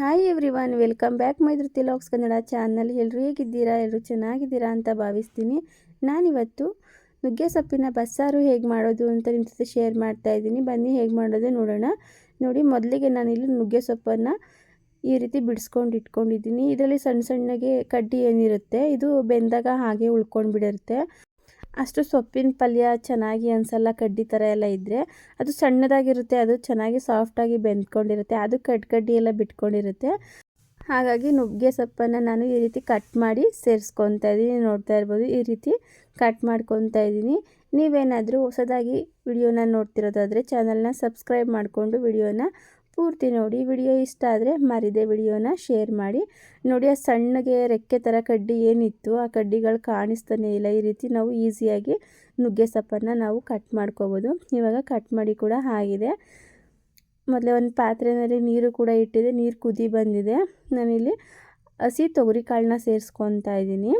Hi everyone welcome back my ತಿಲಾಕ್ಸ್ ಲಾಕ್ಸ್ Kannada channel ಎಲ್ಲರೂ ಹೇಗಿದ್ದೀರಾ? ಎಲ್ಲರೂ ಚೆನ್ನಾಗಿದ್ದೀರಾ ಅಂತ ಭಾವಿಸ್ತೀನಿ. ನಾನಿವತ್ತು ನುಗ್ಗೆ ಸೊಪ್ಪಿನ ಬಸ್ಸಾರು ಹೇಗೆ ಮಾಡೋದು ಅಂತ ನಿಮ್ಮ ಜೊತೆ ಶೇರ್ ಮಾಡ್ತಾ ಇದ್ದೀನಿ. ಬನ್ನಿ ಹೇಗೆ ಮಾಡೋದು ನೋಡೋಣ. ನೋಡಿ, ಮೊದಲಿಗೆ ನಾನಿಲ್ಲಿ ನುಗ್ಗೆ ಸೊಪ್ಪನ್ನು ಈ ರೀತಿ ಬಿಡಿಸ್ಕೊಂಡು ಇಟ್ಕೊಂಡಿದ್ದೀನಿ. ಇದರಲ್ಲಿ ಸಣ್ಣ ಸಣ್ಣಗೆ ಕಡ್ಡಿ ಏನಿರುತ್ತೆ, ಇದು ಬೆಂದಾಗ ಹಾಗೆ ಉಳ್ಕೊಂಡು ಬಿಡಿರುತ್ತೆ ಅಷ್ಟು ಸೊಪ್ಪಿನ ಪಲ್ಯ ಚೆನ್ನಾಗಿ ಅನಿಸಲ್ಲ ಕಡ್ಡಿ ಥರ ಎಲ್ಲ ಇದ್ದರೆ ಅದು ಸಣ್ಣದಾಗಿರುತ್ತೆ, ಅದು ಚೆನ್ನಾಗಿ ಸಾಫ್ಟಾಗಿ ಬೆಂದ್ಕೊಂಡಿರುತ್ತೆ, ಅದು ಕಡ್ ಕಡ್ಡಿ ಎಲ್ಲ ಬಿಟ್ಕೊಂಡಿರುತ್ತೆ. ಹಾಗಾಗಿ ನುಗ್ಗೆ ಸೊಪ್ಪನ್ನು ನಾನು ಈ ರೀತಿ ಕಟ್ ಮಾಡಿ ಸೇರಿಸ್ಕೊತಾ ಇದ್ದೀನಿ, ನೋಡ್ತಾ ಇರ್ಬೋದು. ಈ ರೀತಿ ಕಟ್ ಮಾಡ್ಕೊತಾ ಇದ್ದೀನಿ. ನೀವೇನಾದರೂ ಹೊಸದಾಗಿ ವಿಡಿಯೋನ ನೋಡ್ತಿರೋದಾದರೆ ಚಾನಲ್ನ ಸಬ್ಸ್ಕ್ರೈಬ್ ಮಾಡಿಕೊಂಡು ವಿಡಿಯೋನ ಪೂರ್ತಿ ನೋಡಿ ವಿಡಿಯೋ ಇಷ್ಟ ಆದರೆ ಮರಿದೆ ವಿಡಿಯೋನ ಶೇರ್ ಮಾಡಿ. ನೋಡಿ, ಆ ಸಣ್ಣಗೆ ರೆಕ್ಕೆ ಥರ ಕಡ್ಡಿ ಏನಿತ್ತು, ಆ ಕಡ್ಡಿಗಳು ಕಾಣಿಸ್ತಾನೆ ಇಲ್ಲ. ಈ ರೀತಿ ನಾವು ಈಸಿಯಾಗಿ ನುಗ್ಗೆ ಸೊಪ್ಪನ್ನು ನಾವು ಕಟ್ ಮಾಡ್ಕೋಬೋದು. ಇವಾಗ ಕಟ್ ಮಾಡಿ ಕೂಡ ಆಗಿದೆ. ಮೊದಲೇ ಒಂದು ಪಾತ್ರೆಯಲ್ಲಿ ನೀರು ಕೂಡ ಇಟ್ಟಿದೆ. ನೀರು ಕುದಿ ಬಂದಿದೆ. ನಾನಿಲ್ಲಿ ಹಸಿ ತೊಗರಿ ಕಾಳನ್ನ ಸೇರಿಸ್ಕೊತಾ ಇದ್ದೀನಿ.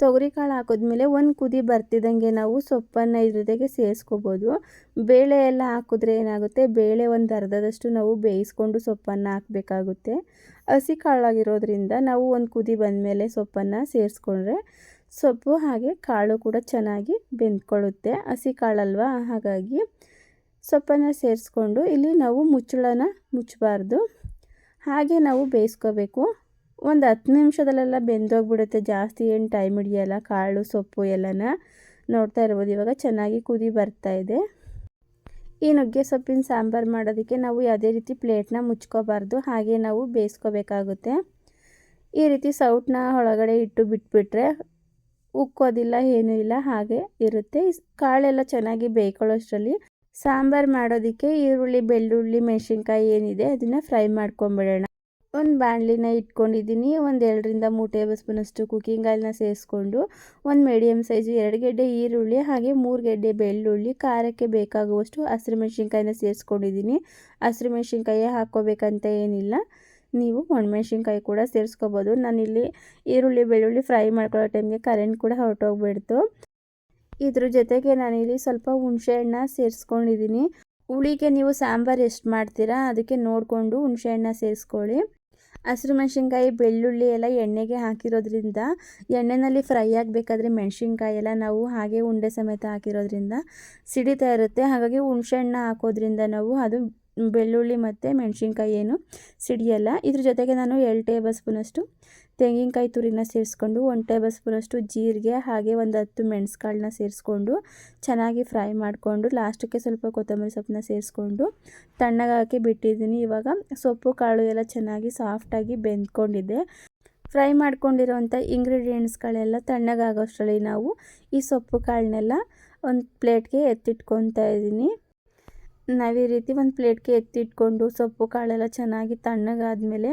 ತೊಗರಿ ಕಾಳು ಹಾಕಿದ್ಮೇಲೆ ಒಂದು ಕುದಿ ಬರ್ತಿದ್ದಂಗೆ ನಾವು ಸೊಪ್ಪನ್ನು ಇದ್ರ ಜೊತೆಗೆ ಸೇರಿಸ್ಕೋಬೋದು. ಬೇಳೆ ಎಲ್ಲ ಹಾಕಿದ್ರೆ ಏನಾಗುತ್ತೆ? ಬೇಳೆ ಒಂದು ಅರ್ಧದಷ್ಟು ನಾವು ಬೇಯಿಸ್ಕೊಂಡು ಸೊಪ್ಪನ್ನು ಹಾಕಬೇಕಾಗುತ್ತೆ. ಹಸಿ ಕಾಳಾಗಿರೋದ್ರಿಂದ ನಾವು ಒಂದು ಕುದಿ ಬಂದಮೇಲೆ ಸೊಪ್ಪನ್ನು ಸೇರಿಸ್ಕೊಂಡ್ರೆ ಸೊಪ್ಪು ಹಾಗೆ ಕಾಳು ಕೂಡ ಚೆನ್ನಾಗಿ ಬೆಂದ್ಕೊಳ್ಳುತ್ತೆ. ಹಸಿ ಕಾಳಲ್ವಾ? ಹಾಗಾಗಿ ಸೊಪ್ಪನ್ನು ಸೇರಿಸ್ಕೊಂಡು ಇಲ್ಲಿ ನಾವು ಮುಚ್ಚಳನ ಮುಚ್ಚಬಾರ್ದು. ಹಾಗೆ ನಾವು ಬೇಯಿಸ್ಕೋಬೇಕು. ಒಂದು ಹತ್ತು ನಿಮಿಷದಲ್ಲೆಲ್ಲ ಬೆಂದೋಗ್ಬಿಡುತ್ತೆ. ಜಾಸ್ತಿ ಏನು ಟೈಮ್ ಹಿಡಿಯಲ್ಲ. ಕಾಳು, ಸೊಪ್ಪು ಎಲ್ಲನ ನೋಡ್ತಾ ಇರ್ಬೋದು. ಇವಾಗ ಚೆನ್ನಾಗಿ ಕುದಿ ಬರ್ತಾ ಇದೆ. ಈ ನುಗ್ಗೆ ಸೊಪ್ಪಿನ ಸಾಂಬಾರು ಮಾಡೋದಕ್ಕೆ ನಾವು ಯಾವುದೇ ರೀತಿ ಪ್ಲೇಟ್ನ ಮುಚ್ಕೋಬಾರ್ದು. ಹಾಗೆ ನಾವು ಬೇಯಿಸ್ಕೋಬೇಕಾಗುತ್ತೆ. ಈ ರೀತಿ ಸೌಟ್ನ ಒಳಗಡೆ ಇಟ್ಟು ಬಿಟ್ಬಿಟ್ರೆ ಉಕ್ಕೋದಿಲ್ಲ, ಏನೂ ಇಲ್ಲ. ಹಾಗೆ ಇರುತ್ತೆ. ಕಾಳೆಲ್ಲ ಚೆನ್ನಾಗಿ ಬೇಯ್ಕೊಳ್ಳೋಷ್ಟರಲ್ಲಿ ಸಾಂಬಾರು ಮಾಡೋದಕ್ಕೆ ಈರುಳ್ಳಿ, ಬೆಳ್ಳುಳ್ಳಿ, ಮೆಣಸಿನ್ಕಾಯಿ ಏನಿದೆ ಅದನ್ನು ಫ್ರೈ ಮಾಡ್ಕೊಂಬಿಡೋಣ. ಒಂದು ಬಾಣಲಿನ ಇಟ್ಕೊಂಡಿದ್ದೀನಿ, ಒಂದು ಎರಡರಿಂದ ಮೂರು ಟೇಬಲ್ ಸ್ಪೂನಷ್ಟು ಕುಕ್ಕಿಂಗ್ ಆಯಿಲ್ನ ಸೇರಿಸ್ಕೊಂಡು, ಒಂದು ಮೀಡಿಯಮ್ ಸೈಜು ಎರಡು ಗೆಡ್ಡೆ ಈರುಳ್ಳಿ ಹಾಗೆ ಮೂರು ಗೆಡ್ಡೆ ಬೆಳ್ಳುಳ್ಳಿ, ಖಾರಕ್ಕೆ ಬೇಕಾಗುವಷ್ಟು ಹಸಿರು ಮೆಣಸಿನ್ಕಾಯಿನ ಸೇರಿಸ್ಕೊಂಡಿದ್ದೀನಿ. ಹಸಿರು ಮೆಣಸಿನ್ಕಾಯಿ ಹಾಕ್ಕೋಬೇಕಂತ ಏನಿಲ್ಲ. ನೀವು ಒಣಮೆಣ್ಸಿನ್ಕಾಯಿ ಕೂಡ ಸೇರಿಸ್ಕೋಬೋದು. ನಾನಿಲ್ಲಿ ಈರುಳ್ಳಿ, ಬೆಳ್ಳುಳ್ಳಿ ಫ್ರೈ ಮಾಡ್ಕೊಳ್ಳೋ ಟೈಮ್ಗೆ ಕರೆಂಟ್ ಕೂಡ ಹೊರಟೋಗ್ಬಿಡ್ತು. ಇದ್ರ ಜೊತೆಗೆ ನಾನಿಲ್ಲಿ ಸ್ವಲ್ಪ ಹುಣಸೆಹಣ್ಣ ಸೇರಿಸ್ಕೊಂಡಿದ್ದೀನಿ. ಹುಳಿಗೆ ನೀವು ಸಾಂಬಾರು ಎಷ್ಟು ಮಾಡ್ತೀರಾ ಅದಕ್ಕೆ ನೋಡಿಕೊಂಡು ಹುಣಸೆಹಣ್ಣ ಸೇರಿಸ್ಕೊಳ್ಳಿ. ಹಸಿರು ಮೆಣಸಿನ್ಕಾಯಿ ಬೆಳ್ಳುಳ್ಳಿ ಎಲ್ಲ ಎಣ್ಣೆಗೆ ಹಾಕಿರೋದ್ರಿಂದ ಎಣ್ಣೆಯಲ್ಲಿ ಫ್ರೈ ಆಗಬೇಕಾದ್ರೆ ಮೆಣಸಿನ್ಕಾಯಿ ಎಲ್ಲ ನಾವು ಹಾಗೆ ಉಂಡೆ ಸಮೇತ ಹಾಕಿರೋದ್ರಿಂದ ಸಿಡಿತಾ ಇರುತ್ತೆ. ಹಾಗಾಗಿ ಹುಣಸೆಹಣ್ಣು ಹಾಕೋದ್ರಿಂದ ನಾವು ಅದು ಬೆಳ್ಳುಳ್ಳಿ ಮತ್ತು ಮೆಣಸಿನ್ಕಾಯಿ ಏನು ಸಿಡಿಯಲ್ಲ. ಇದ್ರ ಜೊತೆಗೆ ನಾನು ಎರಡು ಟೇಬಲ್ ಸ್ಪೂನಷ್ಟು ತೆಂಗಿನಕಾಯಿ ತುರಿನ ಸೇರಿಸ್ಕೊಂಡು ಒಂದು ಟೇಬಲ್ ಸ್ಪೂನಷ್ಟು ಜೀರಿಗೆ ಹಾಗೆ ಒಂದು ಹತ್ತು ಮೆಣಸುಕಾಳನ್ನ ಸೇರಿಸ್ಕೊಂಡು ಚೆನ್ನಾಗಿ ಫ್ರೈ ಮಾಡಿಕೊಂಡು ಲಾಸ್ಟಕ್ಕೆ ಸ್ವಲ್ಪ ಕೊತ್ತಂಬರಿ ಸೊಪ್ಪನ್ನ ಸೇರಿಸ್ಕೊಂಡು ತಣ್ಣಗಾಕಿ ಬಿಟ್ಟಿದ್ದೀನಿ. ಇವಾಗ ಸೊಪ್ಪು, ಕಾಳು ಎಲ್ಲ ಚೆನ್ನಾಗಿ ಸಾಫ್ಟಾಗಿ ಬೆಂದ್ಕೊಂಡಿದೆ ಫ್ರೈ ಮಾಡ್ಕೊಂಡಿರೋವಂಥ ಇಂಗ್ರೀಡಿಯೆಂಟ್ಸ್ಗಳೆಲ್ಲ ತಣ್ಣಗಾಗೋಷ್ಟರಲ್ಲಿ ನಾವು ಈ ಸೊಪ್ಪು, ಕಾಳನ್ನೆಲ್ಲ ಒಂದು ಪ್ಲೇಟ್ಗೆ ಎತ್ತಿಟ್ಕೊತಾ ಇದ್ದೀನಿ. ನಾವು ಈ ರೀತಿ ಒಂದು ಪ್ಲೇಟ್ಗೆ ಎತ್ತಿಟ್ಕೊಂಡು ಸೊಪ್ಪು ಕಾಳೆಲ್ಲ ಚೆನ್ನಾಗಿ ತಣ್ಣಗಾದಮೇಲೆ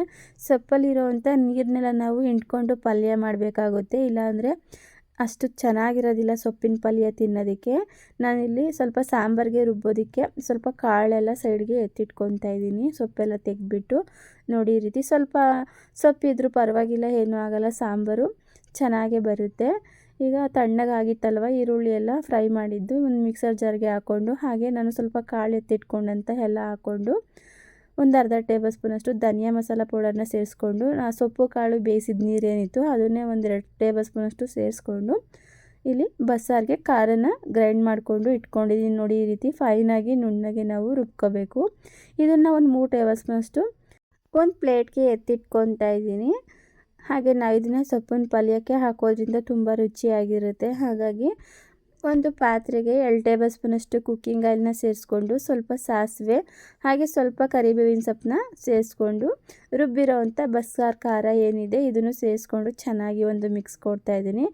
ಸೊಪ್ಪಲ್ಲಿರೋವಂಥ ನೀರನ್ನೆಲ್ಲ ನಾವು ಹಿಂಡ್ಕೊಂಡು ಪಲ್ಯ ಮಾಡಬೇಕಾಗುತ್ತೆ. ಇಲ್ಲಾಂದರೆ ಅಷ್ಟು ಚೆನ್ನಾಗಿರೋದಿಲ್ಲ ಸೊಪ್ಪಿನ ಪಲ್ಯ ತಿನ್ನೋದಕ್ಕೆ. ನಾನಿಲ್ಲಿ ಸ್ವಲ್ಪ ಸಾಂಬಾರಿಗೆ ರುಬ್ಬೋದಕ್ಕೆ ಸ್ವಲ್ಪ ಕಾಳೆಲ್ಲ ಸೈಡ್ಗೆ ಎತ್ತಿಟ್ಕೊತಾ ಇದ್ದೀನಿ. ಸೊಪ್ಪೆಲ್ಲ ತೆಗೆದ್ಬಿಟ್ಟು ನೋಡಿ ರೀತಿ ಸ್ವಲ್ಪ ಸೊಪ್ಪಿದ್ರೂ ಪರವಾಗಿಲ್ಲ, ಏನೂ ಆಗೋಲ್ಲ, ಸಾಂಬಾರು ಚೆನ್ನಾಗೇ ಬರುತ್ತೆ. ಈಗ ತಣ್ಣಗಾಗಿತ್ತಲ್ವ? ಈರುಳ್ಳಿ ಎಲ್ಲ ಫ್ರೈ ಮಾಡಿದ್ದು, ಒಂದು ಮಿಕ್ಸರ್ ಜಾರ್ಗೆ ಹಾಕ್ಕೊಂಡು ಹಾಗೆ ನಾನು ಸ್ವಲ್ಪ ಕಾಳು ಎತ್ತಿಟ್ಕೊಂಡಂತ ಎಲ್ಲ ಹಾಕ್ಕೊಂಡು ಒಂದು ಅರ್ಧ ಟೇಬಲ್ ಸ್ಪೂನಷ್ಟು ಧನಿಯಾ ಮಸಾಲ ಪೌಡರ್ನ ಸೇರಿಸ್ಕೊಂಡು, ಆ ಸೊಪ್ಪು, ಕಾಳು ಬೇಯಿಸಿದ ನೀರೇನಿತ್ತು, ಅದನ್ನೇ ಒಂದೆರಡು ಟೇಬಲ್ ಸ್ಪೂನಷ್ಟು ಸೇರಿಸ್ಕೊಂಡು, ಇಲ್ಲಿ ಬಸ್ಸಾರಿಗೆ ಖಾರನ ಗ್ರೈಂಡ್ ಮಾಡಿಕೊಂಡು ಇಟ್ಕೊಂಡಿದ್ದೀನಿ. ನೋಡಿ, ಈ ರೀತಿ ಫೈನಾಗಿ ನುಣ್ಣಗೆ ನಾವು ರುಬ್ಕೋಬೇಕು. ಇದನ್ನು ಒಂದು ಮೂರು ಟೇಬಲ್ ಸ್ಪೂನಷ್ಟು ಒಂದು ಪ್ಲೇಟ್ಗೆ ಎತ್ತಿಟ್ಕೊತಾ ಇದ್ದೀನಿ. ಹಾಗೆ ನಾವು ಇದನ್ನು ಸೊಪ್ಪಿನ ಪಲ್ಯಕ್ಕೆ ಹಾಕೋದ್ರಿಂದ ತುಂಬ ರುಚಿಯಾಗಿರುತ್ತೆ. ಹಾಗಾಗಿ ಒಂದು ಪಾತ್ರೆಗೆ ಎರಡು ಟೇಬಲ್ ಸ್ಪೂನಷ್ಟು ಕುಕ್ಕಿಂಗ್ ಆಯಿಲ್ನ ಸೇರಿಸ್ಕೊಂಡು ಸ್ವಲ್ಪ ಸಾಸಿವೆ, ಹಾಗೆ ಸ್ವಲ್ಪ ಕರಿಬೇವಿನ ಸೊಪ್ಪನ್ನ ಸೇರಿಸ್ಕೊಂಡು ರುಬ್ಬಿರೋವಂಥ ಬಸ್ಸಾರು ಖಾರ ಏನಿದೆ ಇದನ್ನು ಸೇರಿಸ್ಕೊಂಡು ಚೆನ್ನಾಗಿ ಒಂದು ಮಿಕ್ಸ್ ಕೊಡ್ತಾ ಇದ್ದೀನಿ.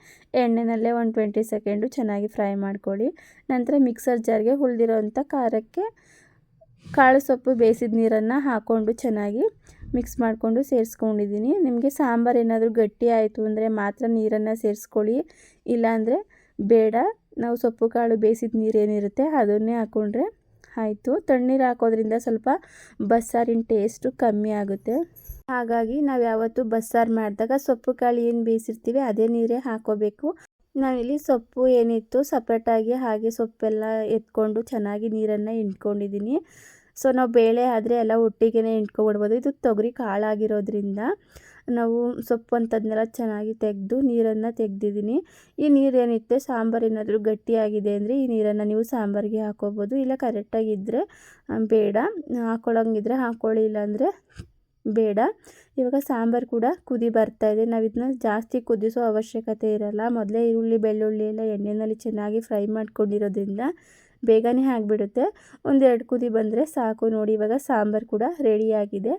ಎಣ್ಣೆನಲ್ಲೇ ಒಂದು ಟ್ವೆಂಟಿ ಸೆಕೆಂಡು ಚೆನ್ನಾಗಿ ಫ್ರೈ ಮಾಡ್ಕೊಳ್ಳಿ. ನಂತರ ಮಿಕ್ಸರ್ ಜಾರ್ಗೆ ಉಳಿದಿರೋವಂಥ ಖಾರಕ್ಕೆ ಕಾಳು ಸೊಪ್ಪು ಬೇಯಿಸಿದ ನೀರನ್ನು ಹಾಕ್ಕೊಂಡು ಚೆನ್ನಾಗಿ ಮಿಕ್ಸ್ ಮಾಡಿಕೊಂಡು ಸೇರಿಸ್ಕೊಂಡಿದ್ದೀನಿ. ನಿಮಗೆ ಸಾಂಬಾರು ಏನಾದರೂ ಗಟ್ಟಿ ಆಯಿತು ಅಂದರೆ ಮಾತ್ರ ನೀರನ್ನು ಸೇರಿಸ್ಕೊಳ್ಳಿ. ಇಲ್ಲಾಂದರೆ ಬೇಡ. ನಾವು ಸೊಪ್ಪು, ಕಾಳು ಬೇಯಿಸಿದ ನೀರೇನಿರುತ್ತೆ ಅದನ್ನೇ ಹಾಕ್ಕೊಂಡ್ರೆ ಆಯಿತು. ತಣ್ಣೀರು ಹಾಕೋದ್ರಿಂದ ಸ್ವಲ್ಪ ಬಸ್ಸಾರಿನ ಟೇಸ್ಟು ಕಮ್ಮಿ ಆಗುತ್ತೆ. ಹಾಗಾಗಿ ನಾವು ಯಾವತ್ತು ಬಸ್ಸಾರು ಮಾಡಿದಾಗ ಸೊಪ್ಪು, ಕಾಳು ಏನು ಬೇಯಿಸಿರ್ತೀವಿ ಅದೇ ನೀರೇ ಹಾಕೋಬೇಕು. ನಾವಿಲ್ಲಿ ಸೊಪ್ಪು ಏನಿತ್ತು ಸಪ್ರೇಟಾಗಿ ಹಾಗೆ ಸೊಪ್ಪೆಲ್ಲ ಎತ್ಕೊಂಡು ಚೆನ್ನಾಗಿ ನೀರನ್ನು ಹಿಂಡ್ಕೊಂಡಿದ್ದೀನಿ. ಸೊ ನಾವು ಬೇಳೆ ಆದರೆ ಎಲ್ಲ ಒಟ್ಟಿಗೆ ಇಟ್ಕೊಬಿಡ್ಬೋದು. ಇದು ತೊಗರಿ ಕಾಳಾಗಿರೋದ್ರಿಂದ ನಾವು ಸೊಪ್ಪು ಅಂತದನ್ನೆಲ್ಲ ಚೆನ್ನಾಗಿ ತೆಗೆದು ನೀರನ್ನು ತೆಗೆದಿದ್ದೀನಿ. ಈ ನೀರೇನಿತ್ತೆ, ಸಾಂಬಾರು ಏನಾದರೂ ಗಟ್ಟಿಯಾಗಿದೆ ಅಂದರೆ ಈ ನೀರನ್ನು ನೀವು ಸಾಂಬಾರಿಗೆ ಹಾಕೋಬೋದು. ಇಲ್ಲ ಕರೆಕ್ಟಾಗಿದ್ದರೆ ಬೇಡ. ಹಾಕ್ಕೊಳ್ಳೋಂಗಿದ್ರೆ ಹಾಕ್ಕೊಳ್ಳಿ ಇಲ್ಲಾಂದರೆ ಬೇಡ. ಇವಾಗ ಸಾಂಬಾರು ಕೂಡ ಕುದಿ ಬರ್ತಾ ಇದೆ. ನಾವು ಇದನ್ನ ಜಾಸ್ತಿ ಕುದಿಸೋ ಅವಶ್ಯಕತೆ ಇರಲ್ಲ. ಮೊದಲೇ ಈರುಳ್ಳಿ, ಬೆಳ್ಳುಳ್ಳಿ ಎಲ್ಲ ಎಣ್ಣೆಯಲ್ಲಿ ಚೆನ್ನಾಗಿ ಫ್ರೈ ಮಾಡ್ಕೊಂಡಿರೋದ್ರಿಂದ ಬೇಗನೆ ಆಗಿಬಿಡುತ್ತೆ. ಒಂದೆರಡು ಕುದಿ ಬಂದರೆ ಸಾಕು. ನೋಡಿ, ಇವಾಗ ಸಾಂಬಾರು ಕೂಡ ರೆಡಿಯಾಗಿದೆ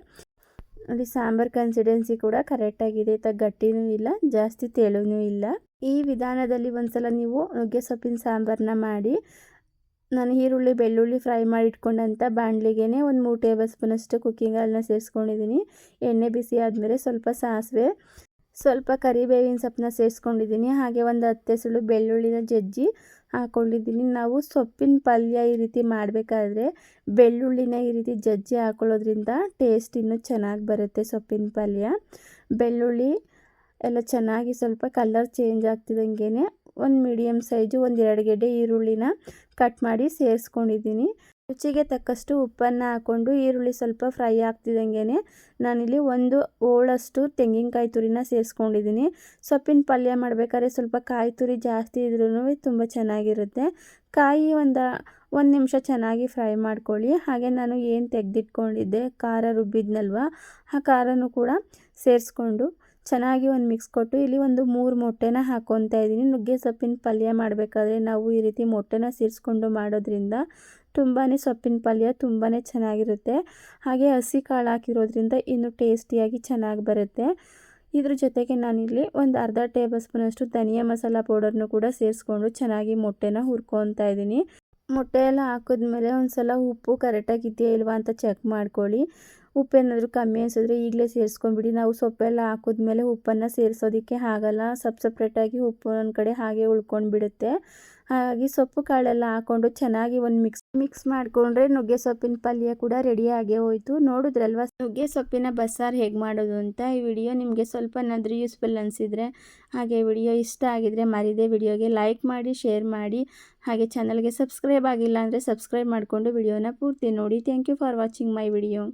ನೋಡಿ, ಸಾಂಬಾರು ಕನ್ಸಿಡೆನ್ಸಿ ಕೂಡ ಕರೆಕ್ಟಾಗಿದೆ ತ ಗಟ್ಟಿನೂ ಇಲ್ಲ, ಜಾಸ್ತಿ ತೆಳುನೂ ಇಲ್ಲ. ಈ ವಿಧಾನದಲ್ಲಿ ಒಂದ್ಸಲ ನೀವು ನುಗ್ಗೆ ಸೊಪ್ಪಿನ ಸಾಂಬಾರನ್ನ ಮಾಡಿ ನಾನು ಈರುಳ್ಳಿ, ಬೆಳ್ಳುಳ್ಳಿ ಫ್ರೈ ಮಾಡಿ ಇಟ್ಕೊಂಡಂಥ ಬಾಣಲಿಗೆ ಒಂದು ಮೂರು ಟೇಬಲ್ ಸ್ಪೂನಷ್ಟು ಕುಕ್ಕಿಂಗ್ ಆಯಿಲ್ನ ಸೇರಿಸ್ಕೊಂಡಿದ್ದೀನಿ. ಎಣ್ಣೆ ಬಿಸಿ ಆದಮೇಲೆ ಸ್ವಲ್ಪ ಸಾಸಿವೆ, ಸ್ವಲ್ಪ ಕರಿಬೇವಿನ ಸೊಪ್ಪನ್ನ ಸೇರಿಸ್ಕೊಂಡಿದ್ದೀನಿ. ಹಾಗೆ ಒಂದು ಹತ್ತು ಸುಳ್ಳು ಬೆಳ್ಳುಳ್ಳಿನ ಜಜ್ಜಿ ಹಾಕ್ಕೊಂಡಿದ್ದೀನಿ ನಾವು ಸೊಪ್ಪಿನ ಪಲ್ಯ ಈ ರೀತಿ ಮಾಡಬೇಕಾದ್ರೆ ಬೆಳ್ಳುಳ್ಳಿನ ಈ ರೀತಿ ಜಜ್ಜಿ ಹಾಕೊಳ್ಳೋದ್ರಿಂದ ಟೇಸ್ಟ್ ಇನ್ನೂ ಚೆನ್ನಾಗಿ ಬರುತ್ತೆ ಸೊಪ್ಪಿನ ಪಲ್ಯ. ಬೆಳ್ಳುಳ್ಳಿ ಎಲ್ಲ ಚೆನ್ನಾಗಿ ಸ್ವಲ್ಪ ಕಲರ್ ಚೇಂಜ್ ಆಗ್ತಿದ್ದಂಗೆ ಒಂದು ಮೀಡಿಯಮ್ ಸೈಜು ಒಂದು ಎರಡು ಗೆಡ್ಡೆ ಈರುಳ್ಳಿನ ಕಟ್ ಮಾಡಿ ಸೇರಿಸ್ಕೊಂಡಿದ್ದೀನಿ. ರುಚಿಗೆ ತಕ್ಕಷ್ಟು ಉಪ್ಪನ್ನು ಹಾಕ್ಕೊಂಡು ಈರುಳ್ಳಿ ಸ್ವಲ್ಪ ಫ್ರೈ ಆಗ್ತಿದ್ದಂಗೆ ನಾನಿಲ್ಲಿ ಒಂದು ಓಳಷ್ಟು ತೆಂಗಿನಕಾಯಿ ತುರಿನ ಸೇರಿಸ್ಕೊಂಡಿದ್ದೀನಿ. ಸೊಪ್ಪಿನ ಪಲ್ಯ ಮಾಡಬೇಕಾದ್ರೆ ಸ್ವಲ್ಪ ಕಾಯಿ ತುರಿ ಜಾಸ್ತಿ ಇದ್ರೂ ತುಂಬ ಚೆನ್ನಾಗಿರುತ್ತೆ. ಕಾಯಿ ಒಂದು ಒಂದು ನಿಮಿಷ ಚೆನ್ನಾಗಿ ಫ್ರೈ ಮಾಡ್ಕೊಳ್ಳಿ. ಹಾಗೆ ನಾನು ಏನು ತೆಗೆದಿಟ್ಕೊಂಡಿದ್ದೆ, ಖಾರ ರುಬ್ಬಿದ್ನಲ್ವ, ಆ ಖಾರನೂ ಕೂಡ ಸೇರಿಸ್ಕೊಂಡು ಚೆನ್ನಾಗಿ ಒಂದು ಮಿಕ್ಸ್ ಕೊಟ್ಟು ಇಲ್ಲಿ ಒಂದು ಮೂರು ಮೊಟ್ಟೆನ ಹಾಕ್ಕೊತಾ ಇದ್ದೀನಿ. ನುಗ್ಗೆ ಸೊಪ್ಪಿನ ಪಲ್ಯ ಮಾಡಬೇಕಾದ್ರೆ ನಾವು ಈ ರೀತಿ ಮೊಟ್ಟೆನ ಸೇರಿಸ್ಕೊಂಡು ಮಾಡೋದ್ರಿಂದ ತುಂಬಾ ಸೊಪ್ಪಿನ ಪಲ್ಯ ತುಂಬಾ ಚೆನ್ನಾಗಿರುತ್ತೆ. ಹಾಗೆ ಹಸಿ ಕಾಳು ಹಾಕಿರೋದ್ರಿಂದ ಇನ್ನೂ ಟೇಸ್ಟಿಯಾಗಿ ಚೆನ್ನಾಗಿ ಬರುತ್ತೆ. ಇದ್ರ ಜೊತೆಗೆ ನಾನಿಲ್ಲಿ ಒಂದು ಅರ್ಧ ಟೇಬಲ್ ಸ್ಪೂನಷ್ಟು ಧನಿಯಾ ಮಸಾಲ ಪೌಡರ್ನು ಕೂಡ ಸೇರಿಸ್ಕೊಂಡು ಚೆನ್ನಾಗಿ ಮೊಟ್ಟೆನ ಹುರ್ಕೊತಾ ಇದ್ದೀನಿ. ಮೊಟ್ಟೆ ಎಲ್ಲ ಹಾಕಿದ್ಮೇಲೆ ಒಂದು ಸಲ ಉಪ್ಪು ಕರೆಕ್ಟಾಗಿದೆಯಾ ಇಲ್ವಾ ಅಂತ ಚೆಕ್ ಮಾಡ್ಕೊಳ್ಳಿ. ಉಪ್ಪೇನಾದರೂ ಕಮ್ಮಿ ಅನಿಸಿದ್ರೆ ಈಗಲೇ ಸೇರಿಸ್ಕೊಂಬಿಡಿ. ನಾವು ಸೊಪ್ಪೆಲ್ಲ ಹಾಕಿದ್ಮೇಲೆ ಉಪ್ಪನ್ನು ಸೇರಿಸೋದಕ್ಕೆ ಆಗಲ್ಲ ಸಪ್ ಸಪ್ರೇಟಾಗಿ ಉಪ್ಪು ಒಂದು ಕಡೆ ಹಾಗೆ ಉಳ್ಕೊಂಡು ಬಿಡುತ್ತೆ ಹಾಗಾಗಿ ಸೊಪ್ಪು ಕಾಳೆಲ್ಲ ಹಾಕ್ಕೊಂಡು ಚೆನ್ನಾಗಿ ಒಂದು ಮಿಕ್ಸ್ ಮಿಕ್ಸ್ ಮಾಡಿಕೊಂಡ್ರೆ ನುಗ್ಗೆ ಸೊಪ್ಪಿನ ಪಲ್ಯ ಕೂಡ ರೆಡಿಯಾಗೇ ಹೋಯಿತು. ನೋಡಿದ್ರಲ್ವ? ನುಗ್ಗೆ ಸೊಪ್ಪಿನ ಬಸ್ಸಾರು ಹೇಗೆ ಮಾಡೋದು ಅಂತ ಈ ವಿಡಿಯೋ ನಿಮಗೆ ಸ್ವಲ್ಪನಾದರೂ ಯೂಸ್ಫುಲ್ ಅನಿಸಿದರೆ ಹಾಗೆ ವಿಡಿಯೋ ಇಷ್ಟ ಆಗಿದರೆ ಮರಿದೆ ವಿಡಿಯೋಗೆ ಲೈಕ್ ಮಾಡಿ, ಶೇರ್ ಮಾಡಿ. ಹಾಗೆ ಚಾನಲ್ಗೆ ಸಬ್ಸ್ಕ್ರೈಬ್ ಆಗಿಲ್ಲ ಅಂದರೆ ಸಬ್ಸ್ಕ್ರೈಬ್ ಮಾಡಿಕೊಂಡು ವಿಡಿಯೋನ ಪೂರ್ತಿ ನೋಡಿ. Thank you for watching my video.